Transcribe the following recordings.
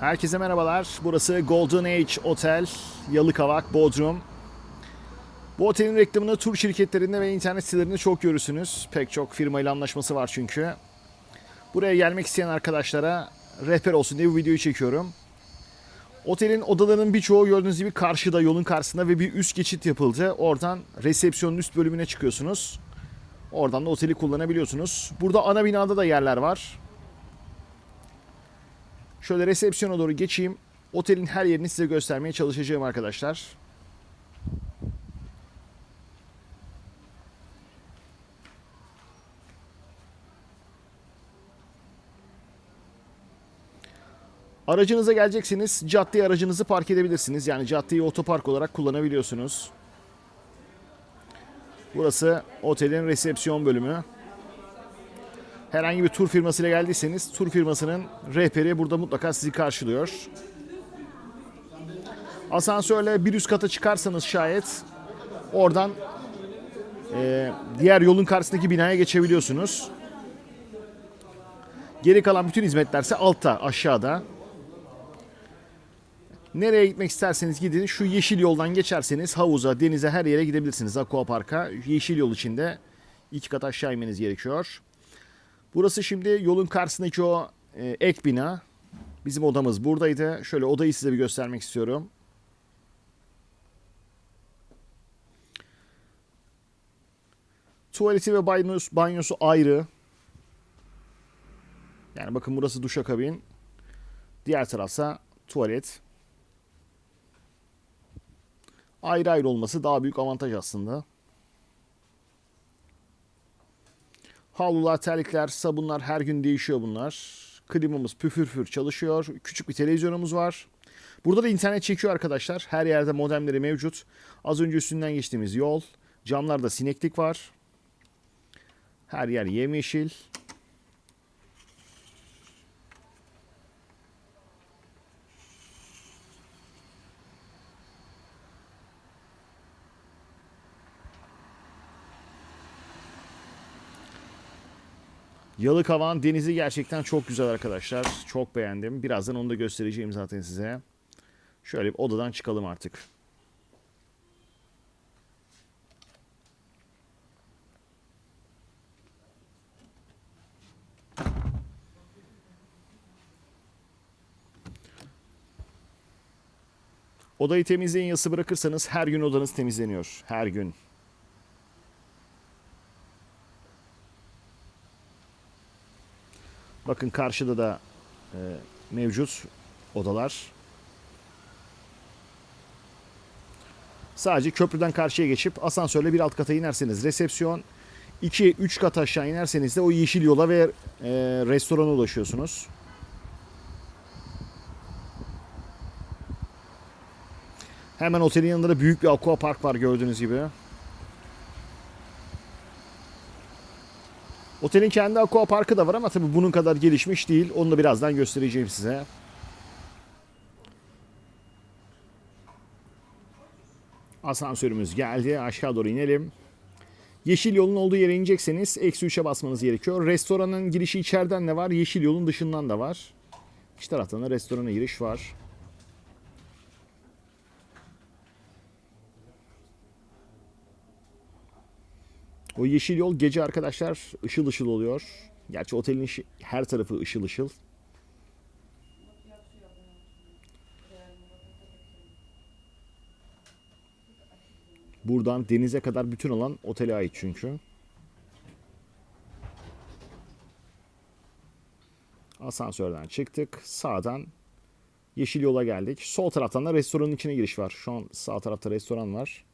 Herkese merhabalar. Burası Golden Age Otel, Yalıkavak, Bodrum. Bu otelin reklamını tur şirketlerinde ve internet sitelerinde çok görürsünüz. Pek çok firmayla anlaşması var çünkü. Buraya gelmek isteyen arkadaşlara rehber olsun diye bu videoyu çekiyorum. Otelin odalarının birçoğu gördüğünüz gibi karşıda, yolun karşısında ve bir üst geçit yapıldı. Oradan resepsiyonun üst bölümüne çıkıyorsunuz. Oradan da oteli kullanabiliyorsunuz. Burada ana binada da yerler var. Şöyle resepsiyona doğru geçeyim. Otelin her yerini size göstermeye çalışacağım arkadaşlar. Aracınıza geleceksiniz. Caddeye aracınızı park edebilirsiniz. Yani caddeyi otopark olarak kullanabiliyorsunuz. Burası otelin resepsiyon bölümü. Herhangi bir tur firmasıyla geldiyseniz tur firmasının rehberi burada mutlaka sizi karşılıyor. Asansörle bir üst kata çıkarsanız şayet oradan e, diğer yolun karşısındaki binaya geçebiliyorsunuz. Geri kalan bütün hizmetlerse altta, aşağıda. Nereye gitmek isterseniz gidin. Şu yeşil yoldan geçerseniz havuza, denize her yere gidebilirsiniz. Aqua Park'a. Yeşil yol içinde iki kat aşağı inmeniz gerekiyor. Burası şimdi yolun karşısındaki o e, ek bina. Bizim odamız buradaydı. Şöyle odayı size bir göstermek istiyorum. Tuvaleti ve banyosu, banyosu ayrı. Yani bakın burası duşakabin. Diğer tarafsa tuvalet. Ayrı ayrı olması daha büyük avantaj aslında. Havlular, terlikler, sabunlar her gün değişiyor bunlar. Klimamız püfür püfür çalışıyor. Küçük bir televizyonumuz var. Burada da internet çekiyor arkadaşlar. Her yerde modemleri mevcut. Az önce üstünden geçtiğimiz yol. Camlarda sineklik var. Her yer yemyeşil. Yalıkavak'ın denizi gerçekten çok güzel arkadaşlar. Çok beğendim. Birazdan onu da göstereceğim zaten size. Şöyle bir odadan çıkalım artık. Odayı temizleyin yası bırakırsanız her gün odanız temizleniyor. Her gün. Bakın karşıda da e, mevcut odalar. Sadece köprüden karşıya geçip asansörle bir alt kata inerseniz resepsiyon 2-3 kat aşağı inerseniz de o yeşil yola ve e, restorana ulaşıyorsunuz. Hemen otelin yanında da büyük bir aqua park var gördüğünüz gibi. Otelin kendi aqua parkı da var ama tabii bunun kadar gelişmiş değil. Onu da birazdan göstereceğim size. Asansörümüz geldi. Aşağı doğru inelim. Yeşil yolun olduğu yere inecekseniz eksi 3'e basmanız gerekiyor. Restoranın girişi içeriden de var. Yeşil yolun dışından da var. İki taraftan da restorana giriş var. O yeşil yol gece arkadaşlar ışıl ışıl oluyor. Gerçi otelin her tarafı ışıl ışıl. Buradan denize kadar bütün alan otele ait çünkü. Asansörden çıktık. Sağdan yeşil yola geldik. Sol taraftan da restoranın içine giriş var. Şu an sağ tarafta restoran var.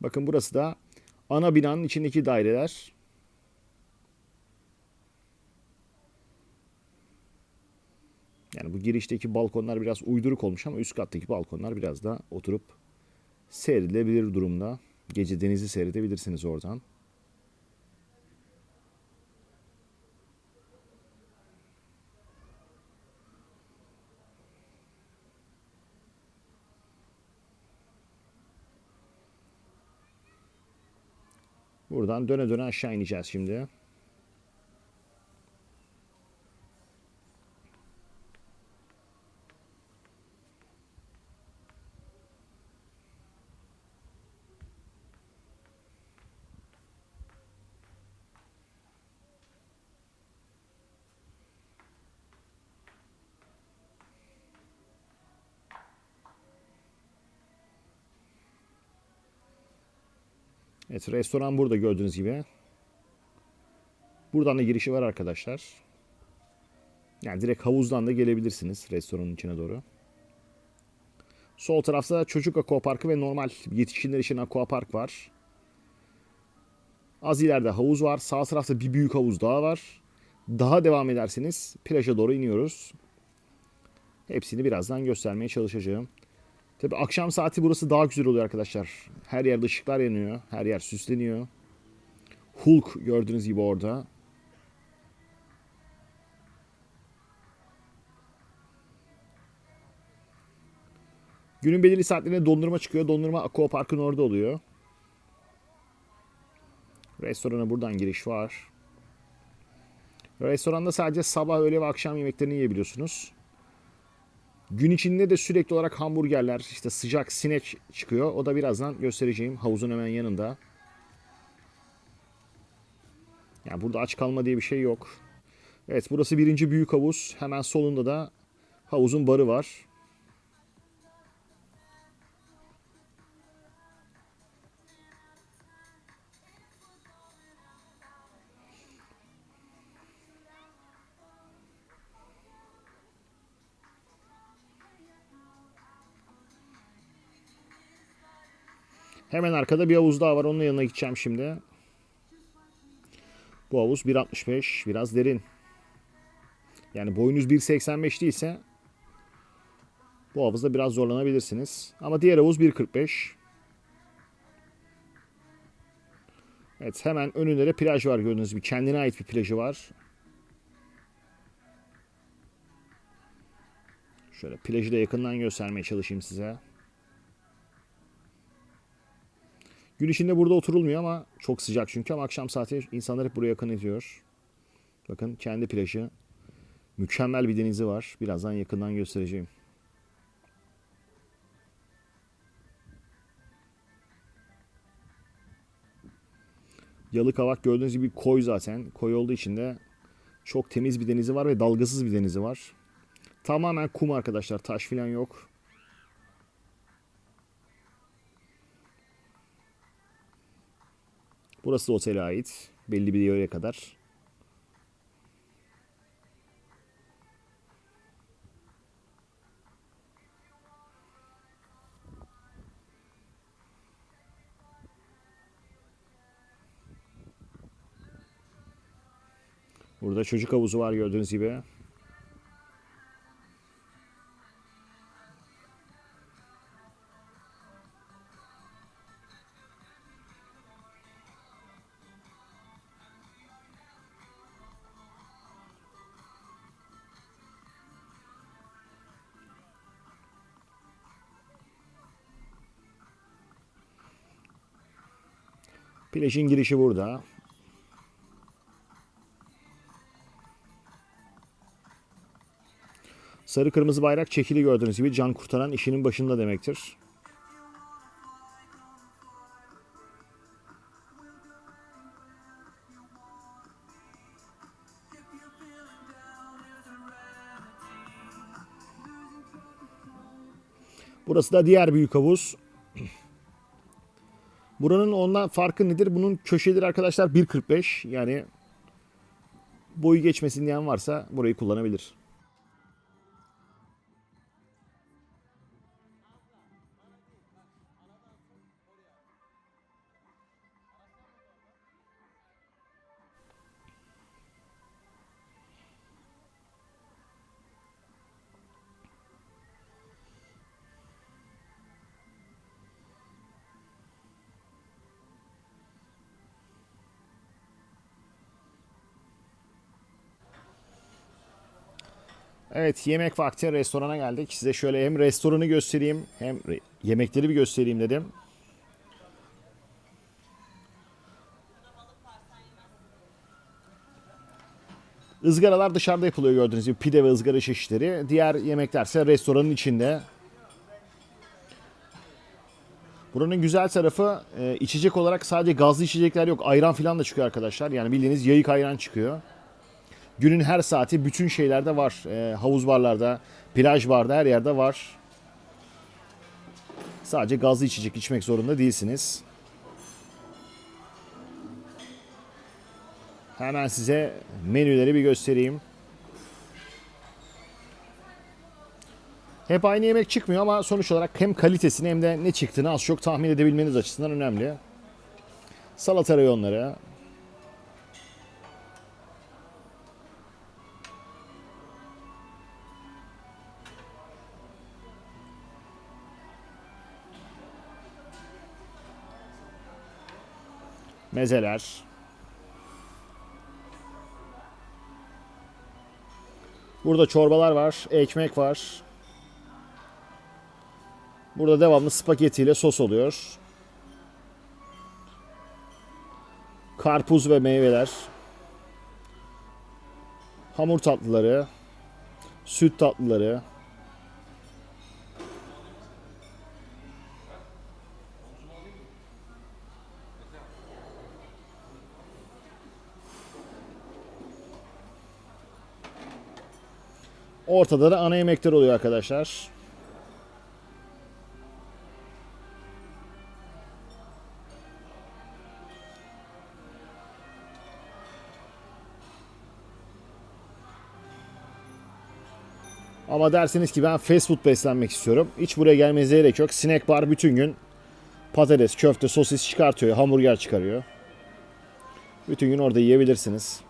Bakın burası da ana binanın içindeki daireler. Yani bu girişteki balkonlar biraz uyduruk olmuş ama üst kattaki balkonlar biraz da oturup seyredilebilir durumda. Gece denizi seyredebilirsiniz oradan. Buradan döne döne aşağı ineceğiz şimdi. Evet restoran burada gördüğünüz gibi. Buradan da girişi var arkadaşlar. Yani direkt havuzdan da gelebilirsiniz restoranın içine doğru. Sol tarafta çocuk aquaparkı ve normal yetişkinler için aquapark var. Az ileride havuz var. Sağ tarafta bir büyük havuz daha var. Daha devam ederseniz plaja doğru iniyoruz. Hepsini birazdan göstermeye çalışacağım. Tabi akşam saati burası daha güzel oluyor arkadaşlar. Her yerde ışıklar yanıyor. Her yer süsleniyor. Hulk gördüğünüz gibi orada. Günün belirli saatlerinde dondurma çıkıyor. Dondurma Aqua Park'ın orada oluyor. Restorana buradan giriş var. Restoranda sadece sabah, öğle ve akşam yemeklerini yiyebiliyorsunuz. Gün içinde de sürekli olarak hamburgerler, işte sıcak sinek çıkıyor. O da birazdan göstereceğim havuzun hemen yanında. Yani burada aç kalma diye bir şey yok. Evet burası birinci büyük havuz. Hemen solunda da havuzun barı var. Hemen arkada bir havuz daha var. Onun yanına gideceğim şimdi. Bu havuz 1.65. Biraz derin. Yani boyunuz 1.85 değilse bu havuzda biraz zorlanabilirsiniz. Ama diğer havuz 1.45. Evet hemen önünde de plaj var gördüğünüz gibi. Kendine ait bir plajı var. Şöyle plajı da yakından göstermeye çalışayım size. Gün içinde burada oturulmuyor ama çok sıcak çünkü ama akşam saati insanlar hep buraya akın ediyor. Bakın kendi plajı. Mükemmel bir denizi var. Birazdan yakından göstereceğim. Yalıkavak gördüğünüz gibi koy zaten. Koy olduğu için de çok temiz bir denizi var ve dalgasız bir denizi var. Tamamen kum arkadaşlar. Taş falan yok. Burası otele ait. Belli bir yere kadar. Burada çocuk havuzu var gördüğünüz gibi. Plajın girişi burada. Sarı kırmızı bayrak çekili gördüğünüz gibi can kurtaran işinin başında demektir. Burası da diğer büyük havuz. Buranın ondan farkı nedir? Bunun köşeleri arkadaşlar 1.45 yani boyu geçmesin diyen varsa burayı kullanabilir. Evet yemek vakti restorana geldik. Size şöyle hem restoranı göstereyim hem yemekleri bir göstereyim dedim. Izgaralar dışarıda yapılıyor gördüğünüz gibi pide ve ızgara çeşitleri. Diğer yemeklerse restoranın içinde. Buranın güzel tarafı e, içecek olarak sadece gazlı içecekler yok. Ayran falan da çıkıyor arkadaşlar. Yani bildiğiniz yayık ayran çıkıyor. Günün her saati bütün şeylerde var. E, havuz barlarda, plaj barda her yerde var. Sadece gazlı içecek içmek zorunda değilsiniz. Hemen size menüleri bir göstereyim. Hep aynı yemek çıkmıyor ama sonuç olarak hem kalitesini hem de ne çıktığını az çok tahmin edebilmeniz açısından önemli. Salata reyonları. Mezeler. Burada çorbalar var, ekmek var. Burada devamlı spagetti ile sos oluyor. Karpuz ve meyveler. Hamur tatlıları. Süt tatlıları. Ortada da ana yemekler oluyor arkadaşlar. Ama derseniz ki ben fast food beslenmek istiyorum. Hiç buraya gelmenize gerek yok. Snack bar bütün gün patates, köfte, sosis çıkartıyor, hamburger çıkarıyor. Bütün gün orada yiyebilirsiniz.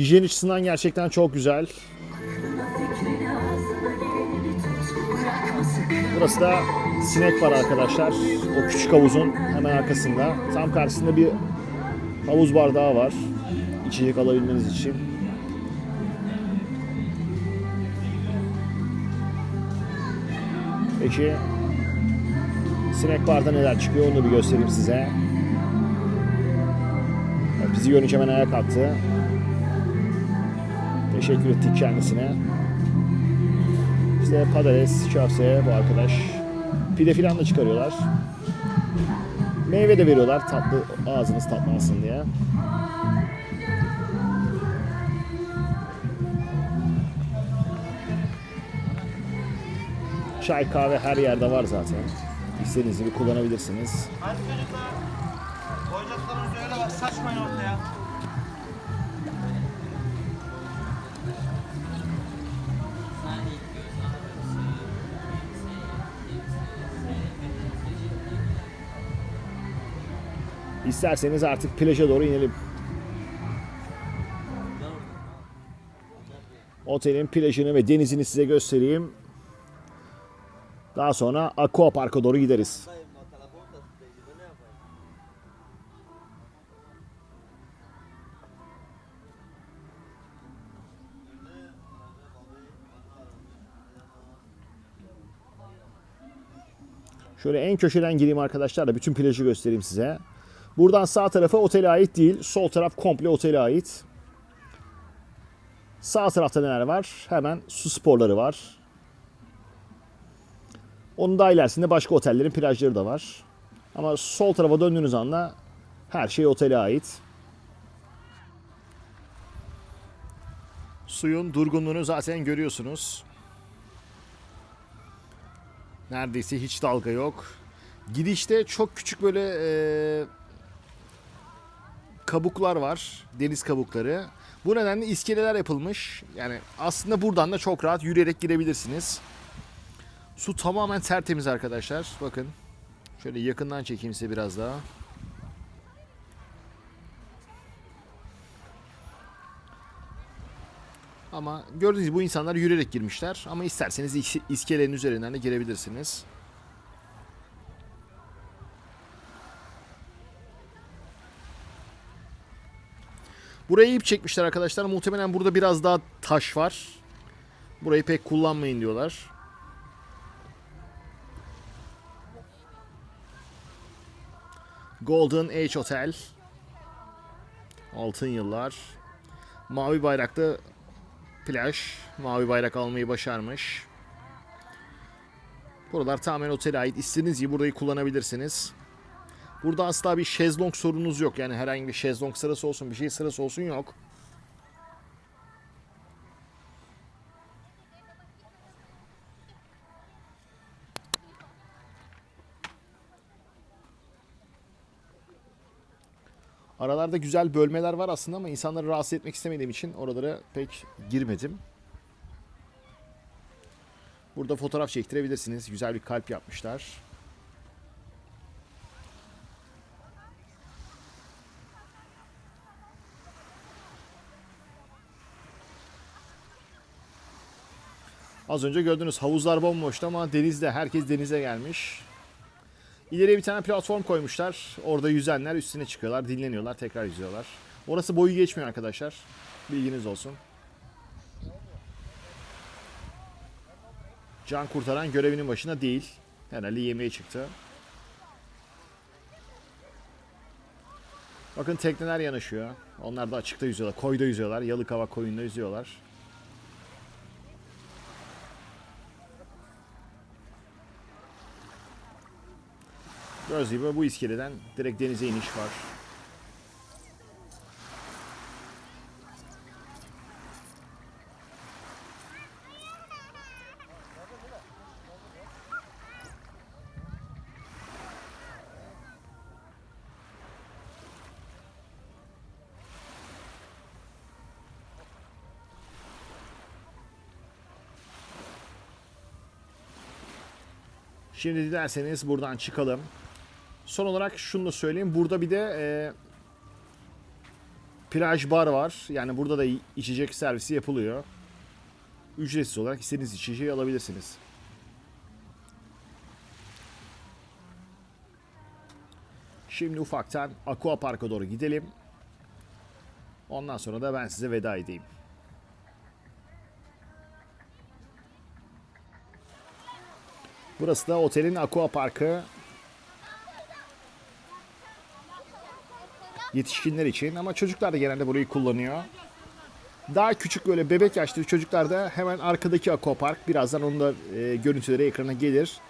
Hijyen açısından gerçekten çok güzel. Burası da sinek var arkadaşlar. O küçük havuzun hemen arkasında. Tam karşısında bir havuz bardağı var. İçecek alabilmeniz için. Peki sinek barda neler çıkıyor onu da bir göstereyim size. Bizi görünce hemen ayağa kalktı. Teşekkür ettik kendisine. İşte patates, köfte bu arkadaş. Pide filan da çıkarıyorlar. Meyve de veriyorlar tatlı ağzınız tatlamasın diye. Çay kahve her yerde var zaten. İstediğiniz gibi kullanabilirsiniz. Hadi çocuklar. Oyuncaklarınızı öyle bak saçmayın ortaya. İsterseniz artık plaja doğru inelim. Otelin plajını ve denizini size göstereyim. Daha sonra Aqua Park'a doğru gideriz. Şöyle en köşeden gireyim arkadaşlar da bütün plajı göstereyim size. Buradan sağ tarafa otele ait değil. Sol taraf komple otele ait. Sağ tarafta neler var? Hemen su sporları var. Onun daha ilerisinde başka otellerin plajları da var. Ama sol tarafa döndüğünüz anda her şey otele ait. Suyun durgunluğunu zaten görüyorsunuz. Neredeyse hiç dalga yok. Gidişte çok küçük böyle e, kabuklar var. Deniz kabukları. Bu nedenle iskeleler yapılmış. Yani aslında buradan da çok rahat yürüyerek girebilirsiniz. Su tamamen tertemiz arkadaşlar. Bakın. Şöyle yakından çekeyim size biraz daha. Ama gördüğünüz gibi bu insanlar yürüyerek girmişler. Ama isterseniz is- iskelenin üzerinden de girebilirsiniz. Buraya ip çekmişler arkadaşlar. Muhtemelen burada biraz daha taş var. Burayı pek kullanmayın diyorlar. Golden Age Hotel. Altın yıllar. Mavi bayraklı plaj. Mavi bayrak almayı başarmış. Buralar tamamen otele ait. İstediğiniz gibi burayı kullanabilirsiniz. Burada asla bir şezlong sorununuz yok. Yani herhangi bir şezlong sırası olsun, bir şey sırası olsun yok. Aralarda güzel bölmeler var aslında ama insanları rahatsız etmek istemediğim için oralara pek girmedim. Burada fotoğraf çektirebilirsiniz. Güzel bir kalp yapmışlar. Az önce gördünüz havuzlar bomboştu ama denizde herkes denize gelmiş. İleriye bir tane platform koymuşlar. Orada yüzenler üstüne çıkıyorlar, dinleniyorlar, tekrar yüzüyorlar. Orası boyu geçmiyor arkadaşlar. Bilginiz olsun. Can kurtaran görevinin başına değil. Herhalde yemeğe çıktı. Bakın tekneler yanaşıyor. Onlar da açıkta yüzüyorlar. Koyda yüzüyorlar. Yalıkava koyunda yüzüyorlar. Gördüğünüz gibi bu iskeleden direkt denize iniş var. Şimdi dilerseniz buradan çıkalım. Son olarak şunu da söyleyeyim. Burada bir de e, plaj bar var. Yani burada da içecek servisi yapılıyor. Ücretsiz olarak istediğiniz içeceği alabilirsiniz. Şimdi ufaktan Aqua Park'a doğru gidelim. Ondan sonra da ben size veda edeyim. Burası da otelin Aqua Park'ı. Yetişkinler için ama çocuklar da genelde burayı kullanıyor. Daha küçük böyle bebek yaşlı çocuklar da hemen arkadaki aquapark. Birazdan onun da e, görüntüleri ekrana gelir.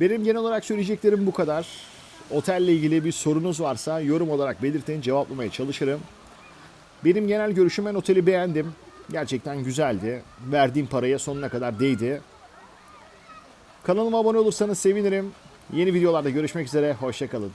Benim genel olarak söyleyeceklerim bu kadar. Otelle ilgili bir sorunuz varsa yorum olarak belirtin cevaplamaya çalışırım. Benim genel görüşüm ben oteli beğendim. Gerçekten güzeldi. Verdiğim paraya sonuna kadar değdi. Kanalıma abone olursanız sevinirim. Yeni videolarda görüşmek üzere. Hoşçakalın.